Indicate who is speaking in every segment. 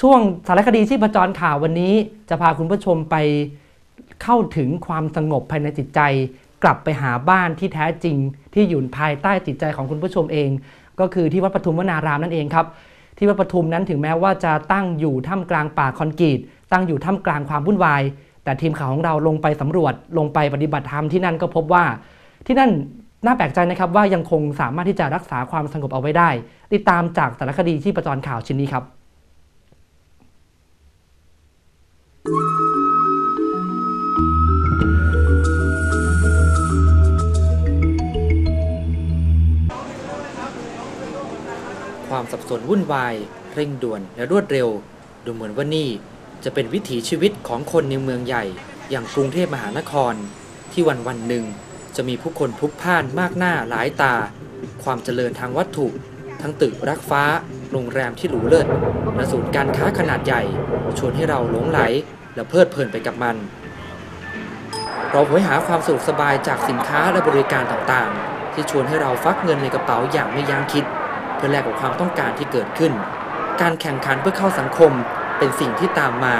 Speaker 1: ช่วงสารคดีที่ประจรข่าววันนี้จะพาคุณผู้ชมไปเข้าถึงความสงบภายในจิตใจ กลับไปหาบ้านที่แท้จริง ที่อยู่ภายใต้จิตใจของคุณผู้ชมเอง ก็คือที่วัดปทุมวนารามนั่นเองครับ ที่วัดปทุมนั้นถึงแม้ว่าจะตั้งอยู่ท่ามกลางป่าคอนกรีต ตั้งอยู่ท่ามกลางความวุ่นวาย แต่ทีมข่าวของเราลงไปสำรวจลงไปปฏิบัติธรรมที่นั่นก็พบว่า ที่นั่นน่าแปลกใจนะครับว่ายังคงสามารถที่จะรักษาความสงบเอาไว้ได้ ติดตามจากสารคดีที่ประจรข่าวชิ้นนี้ครับ ความสับสนวุ่นวาย เร่งด่วนและรวดเร็ว ดูเหมือนว่านี่จะเป็นวิถีชีวิตของคนในเมืองใหญ่ อย่างกรุงเทพมหานคร ที่วันวันหนึ่งจะมีผู้คนพลุกพล่านมากหน้าหลายตา ความเจริญทางวัตถุ ทั้งตึกรักฟ้า โรงแรมที่หรูเลิศและศูนย์การค้าขนาดใหญ่ ชวนให้เราหลงไหล และเพลิดเพลินไปกับมัน เราหวยหาความสะดวกสบายจากสินค้าและบริการต่างๆ ที่ชวนให้เราฟักเงินในกระเป๋าอย่างไม่ยั้งคิด พื่อแลกกับความต้องการที่เกิดขึ้น การแข่งขันเพื่อเข้าสังคมเป็นสิ่งที่ตามมา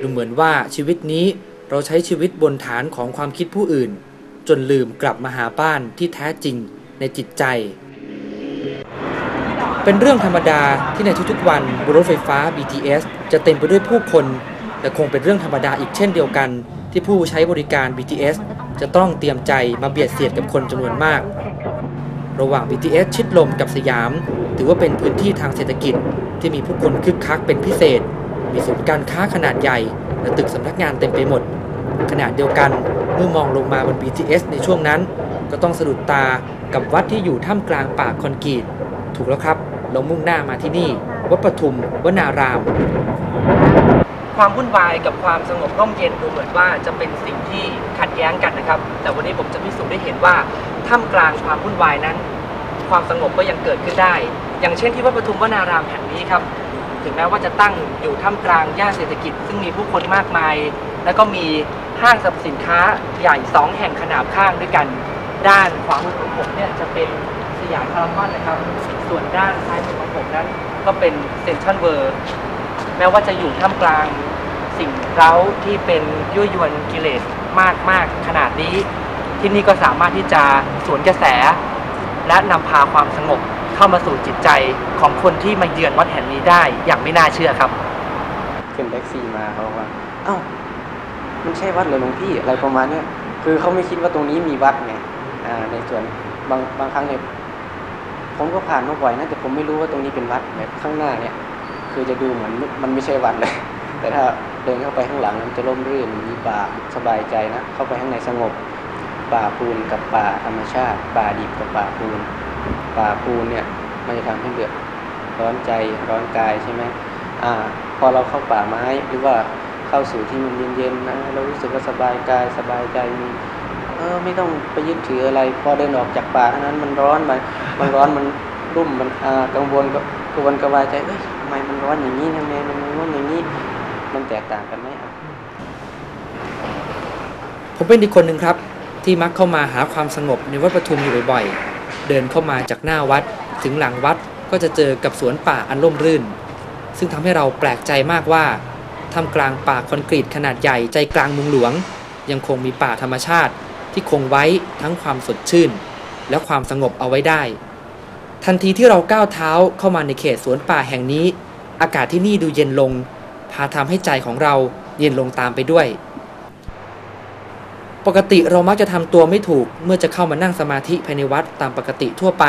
Speaker 1: ดูเหมือนว่าชีวิตนี้เราใช้ชีวิตบนฐานของความคิดผู้อื่น จนลืมกลับมาหาบ้านที่แท้จริงในจิตใจ เป็นเรื่องธรรมดาที่ในทุกๆวันบนรถไฟฟ้า BTS จะเต็มไปด้วยผู้คนและคงเป็นเรื่องธรรมดาอีกเช่นเดียวกัน ที่ผู้ใช้บริการ BTS จะต้องเตรียมใจมาเบียดเสียดกับคนจำนวนมาก ระหว่าง BTS ชิดลมกับสยาม ถือว่าเป็นพื้นที่ทางเศรษฐกิจ ที่มีผู้คนคึกคักเป็นพิเศษ มีศูนย์การค้าขนาดใหญ่ และตึกสำนักงานเต็มไปหมดขณะเดียวกันเมื่อมองลงมาบน BTS ในช่วงนั้น ก็ต้องสะดุดตากับวัดที่อยู่ท่ามกลางป่าคอนกรีต ถูกแล้วครับ เรามุ่งหน้ามาที่นี่ วัดปทุมวนาราม ความวุ่นวายกับความสงบร่มเย็นดูเหมือนว่าจะเป็นสิ่งที่ขัดแย้งกันนะครับ แต่วันนี้ผมจะพิสูจน์ได้เห็นว่า ท่ามกลางความวุ่นวายนั้น ความสงบก็ยังเกิดขึ้นได้ อย่างเช่นที่วัดปทุมวนารามแห่งนี้ครับ ถึงแม้ว่าจะตั้งอยู่ท่ามกลางย่านเศรษฐกิจ ซึ่งมีผู้คนมากมาย แล้วก็มีห้างสรรพสินค้าใหญ่สองแห่งขนาบข้างด้วยกัน ด้านขวามือของผมเนี่ยจะเป็นสยามพารากอนนะครับ ส่วนด้านซ้ายมือของผมนั้นก็เป็นเซ็นทรัลเวิร์แม้ว่าจะอยู่ท่ามกลางสิ่งเร้าที่เป็นยั่วยวนกิเลสมากมากๆขนาดนี้ ที่นี่ก็สามารถที่จะสวนกระแส และนำพาความสงบเข้ามาสู่จิตใจของคนที่มาเยือนวัดแห่งนี้ได้อย่างไม่น่าเชื่อครับ
Speaker 2: ขึ้นแท็กซี่มาเขาบอกว่าเอ้ามันใช่วัดเหรอหลวงพี่อะไรประมาณเนี้ยคือเขาไม่คิดว่าตรงนี้มีวัดไงอ่าในส่วนบางบางครั้งเนี่ยผมก็ผ่านมาบ่อยนะแต่ผมไม่รู้ว่าตรงนี้เป็นวัดแบบข้างหน้าเนี่ย คือจะดูเหมือนมันไม่ใช่วัดเลย แต่ถ้าเดินเข้าไปข้างหลังมันจะร่มรื่นมีป่าสบายใจนะ เข้าไปข้างในสงบ ป่าปูนกับป่าธรรมชาติ ป่าดิบกับป่าปูน ป่าปูนเนี่ยมันจะทำให้เดือดร้อนใจร้อนกายใช่ไหมอ่าพอเราเข้าป่าไม้หรือว่าเข้าสู่ที่มันเย็นๆนะเรารู้สึกว่าสบายกายสบายใจมีเออไม่ต้องไปยึดถืออะไร พอเดินออกจากป่าเท่านั้นมันร้อนมันมันร้อนมันรุ่มมันอ่ากังวลก็กังวลกระวายใจเอ้ยทำไมมันร้อนอย่างนี้ทำไมมันร้อนอย่างนี้มันแตกต่างกันไหม
Speaker 1: ผมเป็นอีกคนหนึ่งครับ ที่มักเข้ามาหาความสงบในวัดปทุมอยู่บ่อยๆ เดินเข้ามาจากหน้าวัด ถึงหลังวัดก็จะเจอกับสวนป่าอันร่มรื่น ซึ่งทำให้เราแปลกใจมากว่าท่ามกลางป่าคอนกรีตขนาดใหญ่ใจกลางเมืองหลวง ยังคงมีป่าธรรมชาติ ที่คงไว้ทั้งความสดชื่น และความสงบเอาไว้ได้ ทันทีที่เราก้าวเท้าเข้ามาในเขตสวนป่าแห่งนี้ อากาศที่นี่ดูเย็นลง พาทำให้ใจของเราเย็นลงตามไปด้วย ปกติเรามักจะทำตัวไม่ถูก เมื่อจะเข้ามานั่งสมาธิภายในวัดตามปกติทั่วไป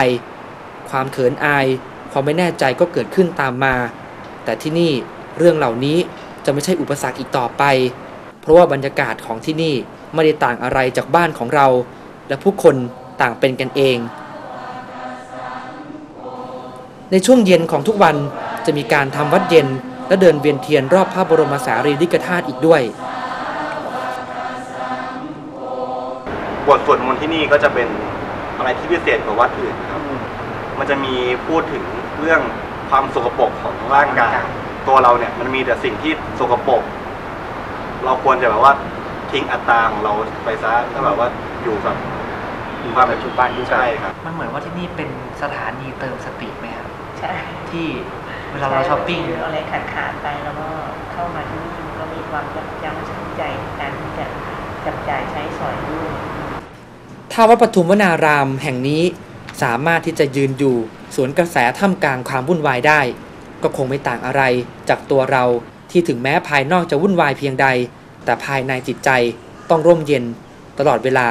Speaker 1: ความเขินอาย ความไม่แน่ใจก็เกิดขึ้นตามมา แต่ที่นี่เรื่องเหล่านี้จะไม่ใช่อุปสรรคอีกต่อไป เพราะว่าบรรยากาศของที่นี่ไม่ได้ต่างอะไรจากบ้านของเรา และผู้คนต่างเป็นกันเอง ในช่วงเย็นของทุกวันจะมีการทำวัดเย็นและเดินเวียนเทียนรอบพระบรมสารีริกธาตุอีกด้วย
Speaker 3: บทสวดมนต์ที่นี่ก็จะเป็นอะไรที่พิเศษกว่าวัดอื่นครับ มันจะมีพูดถึงเรื่องความสกปรกของร่างกาย ตัวเราเนี่ยมันมีแต่สิ่งที่สกปรกเราควรจะแบบว่าทิ้งอัตตาของเราไปซะแล้วแบบว่าอยู่กับความปัจจุบันใช่ครับ
Speaker 1: มันเหมือนว่าที่นี่เป็นสถานีเติมสติไหมครับ
Speaker 4: ใช่
Speaker 1: ที่เวลาเราช้อปปิ้ง
Speaker 4: คืออะไรขาดขาดๆไปแล้วก็เข้ามาที่นี่ก็มีความยับยั้งชั่งใจในการที่จะจับจ่ายใช้สอยด้วย
Speaker 1: ถ้าวัดปฐุมวนารามแห่งนี้สามารถที่จะยืนอยู่สวนกระแสท่ามกลางความวุ่นวายได้ ก็คงไม่ต่างอะไรจากตัวเราที่ถึงแม้ภายนอกจะวุ่นวายเพียงใด แต่ภายในจิตใจต้องร่มเย็นตลอดเวลา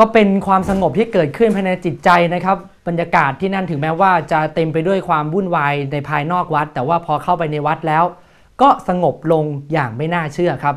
Speaker 5: ก็เป็นความสงบที่เกิดขึ้นภายในจิตใจนะครับ บรรยากาศที่นั่นถึงแม้ว่าจะเต็มไปด้วยความวุ่นวายในภายนอกวัด แต่ว่าพอเข้าไปในวัดแล้ว ก็สงบลงอย่างไม่น่าเชื่อครับ